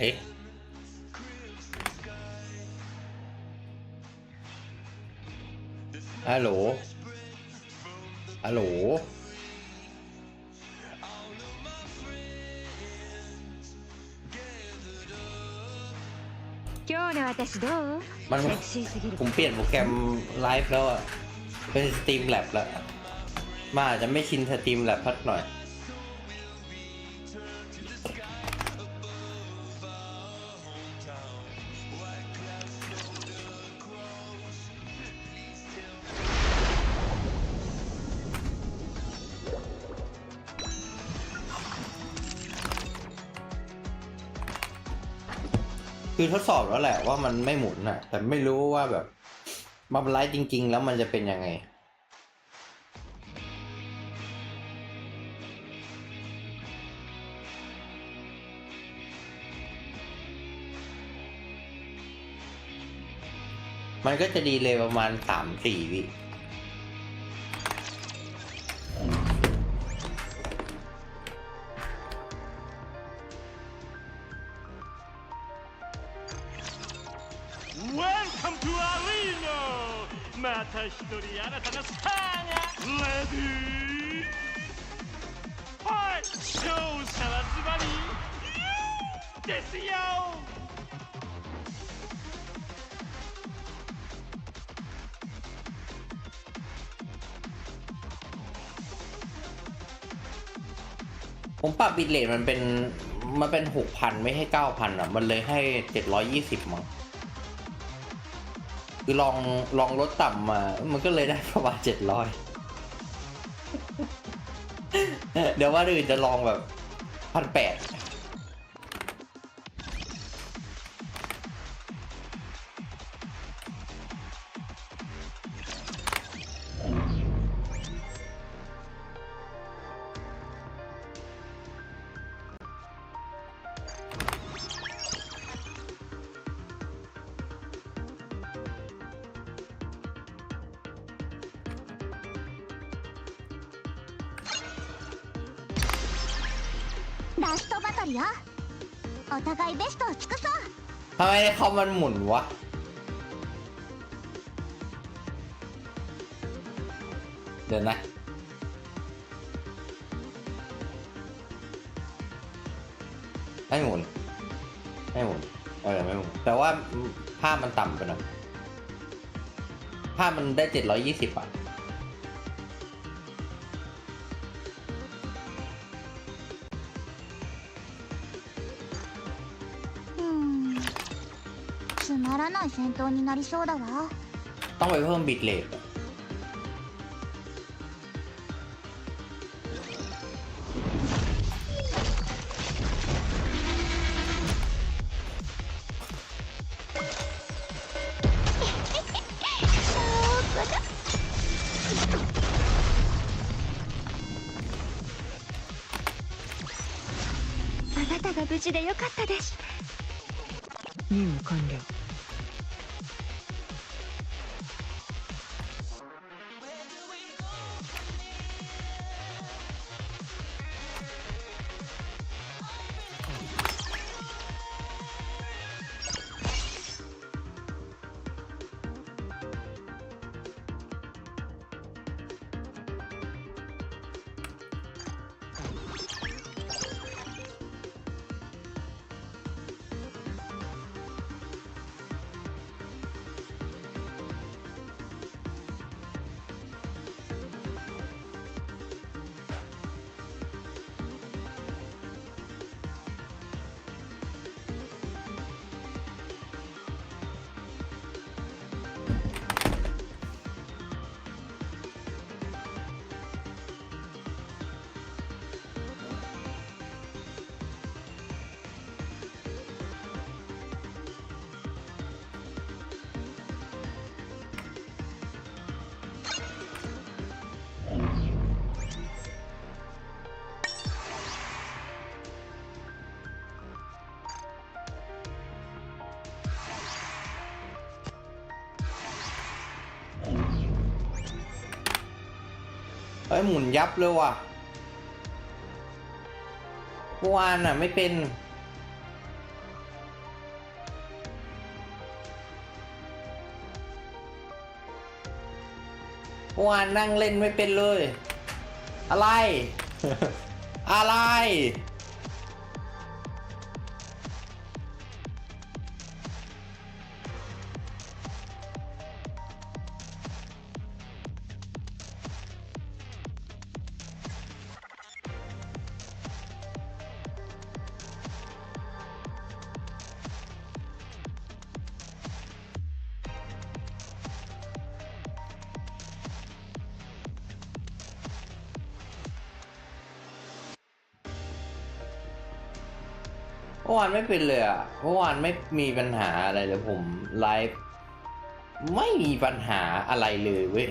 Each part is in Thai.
เอ๊ะฮัลโหลฮัลโหลมันผมเปลี่ยนโปรแกรมไลฟ์แล้วอะเป็นสตรีมแลบแล้วมาอาจจะไม่ชินสตรีมแลบพักหน่อย คือทดสอบแล้วแหละว่ามันไม่หมุนอะแต่ไม่รู้ว่าแบบมาไลฟ์จริง ๆ แล้วมันจะเป็นยังไงมันก็จะดีเลยประมาณสามสี่วิ また一人新たなスターがレディーはい勝者はズバリですよ ผมปรับบิตเรทมันเป็นมันเป็นหกพันไม่ให้เก้าพันอ่ะ มันเลยให้เจ็ดร้อยี่สิบมั้ง คือลองลองลดต่ำมา มันก็เลยได้ประมาณเจ็ดร้อยเดี๋ยวว่าอื่นจะลองแบบพันแปด ラストバトルよお互いベストを尽くそう ทำไมในคอมมันหมุนวะ เดี๋ยวนะ ไม่หมุน ไม่หมุน เออ ไม่หมุน แต่ว่าภาพมันต่ำไปหน่อยภาพมันได้เจ็ดร้อยี่สิบอ่ะ ない戦闘になりそうだわ ต้องไปเพิ่มบิตเลทอะ あなたが無事でよかったです任務完了 เอ้ยหมุนยับเลยว่ะเมื่อวานอะ ไม่เป็น เมื่อวานนั่งเล่นไม่เป็นเลย อะไร อะไร มื่อวานไม่เป็นเลยอะเมื่อวานไม่มีปัญหาอะไรเลยผมไลฟ์ไม่มีปัญหาอะไรเลยเว้ย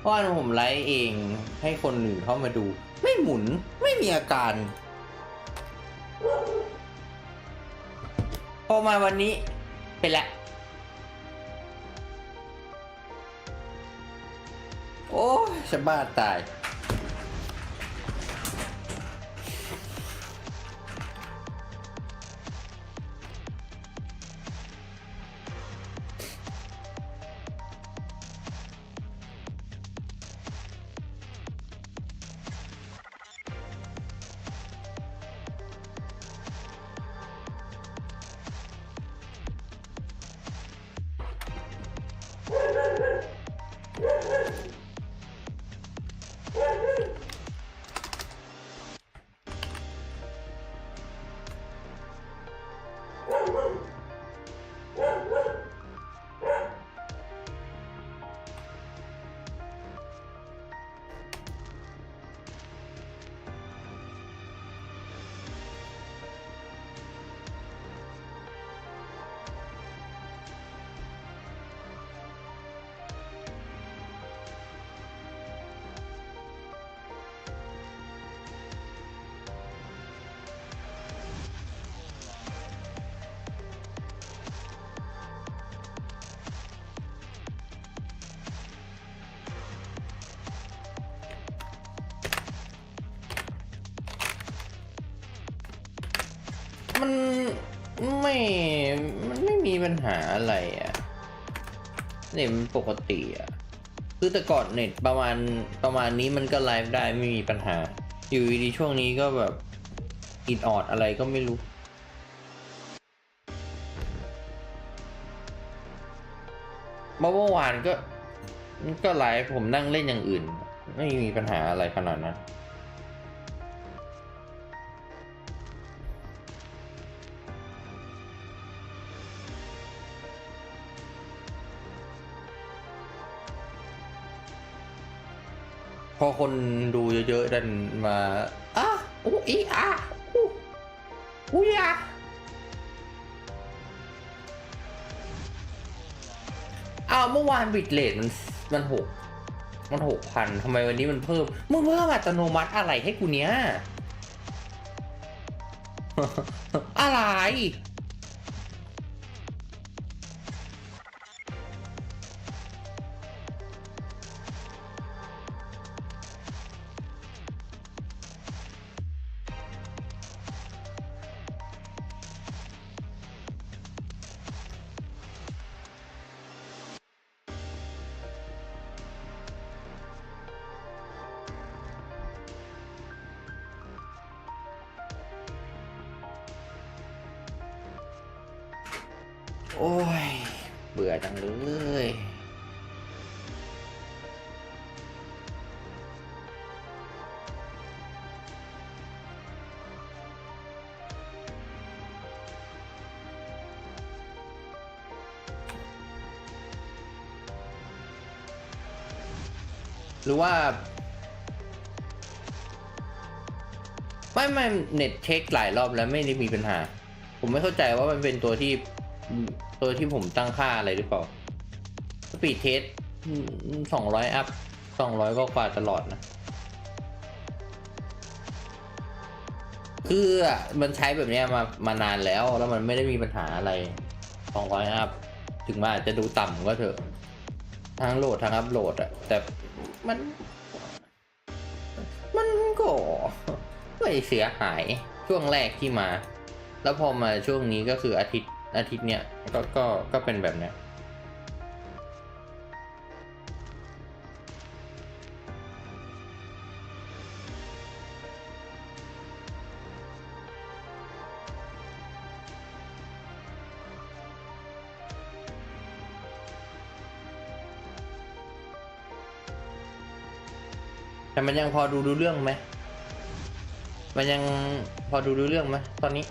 เมื่อวานผมไลฟ์เองให้คนอื่นเข้ามาดู ไม่หมุนไม่มีอาการ พอมาวันนี้เป็นละโอ้ยจะบ้าตาย มันไม่ มันไม่มีปัญหาอะไรอะเน็ตมันปกติอะ คือแต่ก่อนเน็ตประมาณประมาณนี้มันก็ไลฟ์ได้ไม่มีปัญหา อยู่ดีช่วงนี้ก็แบบอิดออดอะไรก็ไม่รู้เมื่อวานก็ ก็ไลฟ์ผมนั่งเล่นอย่างอื่น ไม่มีปัญหาอะไรขนาดนั้น อคนดูเยอะๆดันมาอะอู้อีอะอู้อู้ยอะอ้าวเมื่อวานบิตเลทมันมันหกมันหกพันทำไมวันนี้มันเพิ่มมึงเพิ่มอัตโนมัติอะไรให้กูเนี้ยอะไร โอ้ย เบื่อจังเลยหรือว่า ไม่ไม่เน็ตเช็คหลายรอบแล้วไม่ได้มีปัญหา ผมไม่เข้าใจว่ามันเป็นตัวที่ ตัวที่ผมตั้งค่าอะไรหรือเปล่า สปีดเทสสองร้อยอัพสองร้อยก็กว่าตลอดนะ คือมันใช้แบบนี้มามานานแล้ว แล้วมันไม่ได้มีปัญหาอะไรสองร้อยอัพ ถึงมันอาจจะดูต่ำก็เถอะ ทั้งโหลดทั้งอัพโหลดอะแต่มัน มันก็ไม่เสียหายช่วงแรกที่มา แล้วพอมาช่วงนี้ก็คืออาทิตย์ อาทิตย์เนี้ยก็ก็ก็เป็นแบบเนี้ยแต่มันยังพอดูรู้เรื่องไหม มันยังพอดูรู้เรื่องไหมตอนนี้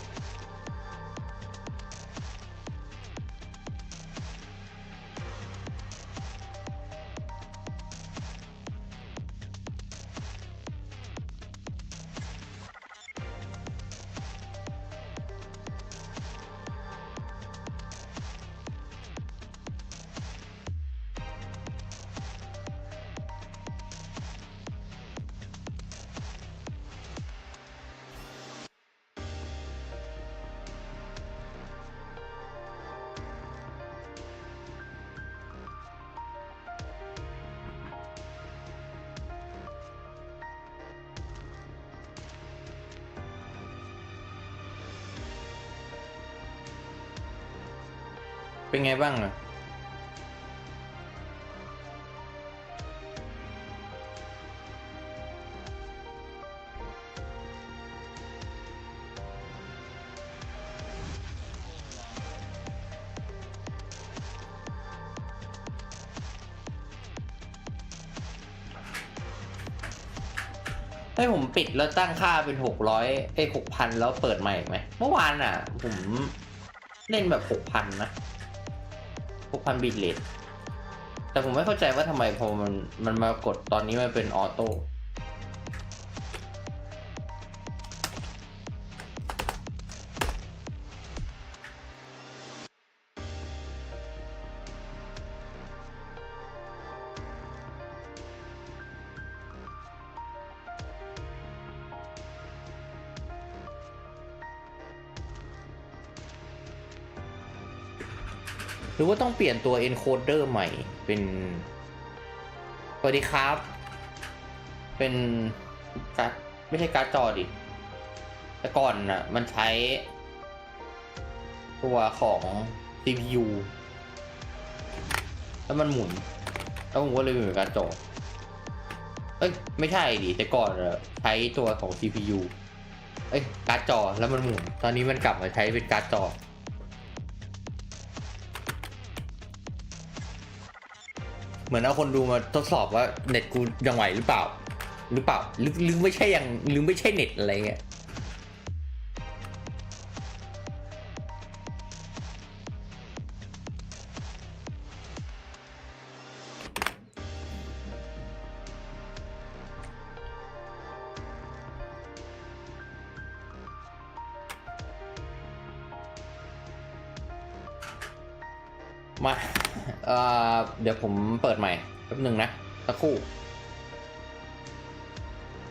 เป็นไงบ้างอะให้ผมปิดแล้วตั้งค่าเป็นหกร้อยไอ้หกพันแล้วเปิดใหม่ไหม เมื่อวานอะ ผมเล่นแบบหกพันนะ พวกพันบิตเลทแต่ผมไม่เข้าใจว่าทำไมพอมันมันมากดตอนนี้มันเป็นออโต้ รือว่าต้องเปลี่ยนตัว encoder ใหม่เป็น สวัสดีครับ เป็นการ์ดไม่ใช่การ์ดจอดิ แต่ก่อนน่ะ มันใช้ ตัวของ CPU แล้วมันหมุน แล้วผมก็เลยเปลี่ยนการจอเอ้ย ไม่ใช่ดิ แต่ก่อนอใช้ตัวของ CPU เอ้ย การ์ดจอ แล้วมันหมุน ตอนนี้มันกลับมาใช้เป็นการ์ดจอ เหมือนเอาคนดูมาทดสอบว่าเน็ตกูยังไหวหรือเปล่า หรือเปล่าหรือหรือไม่ใช่ยังหรือไม่ใช่เน็ตอะไรเงี้ยมาเอ่อ เดี๋ยวผมเปิดใหม่แป๊บหนึ่งนะสักครู่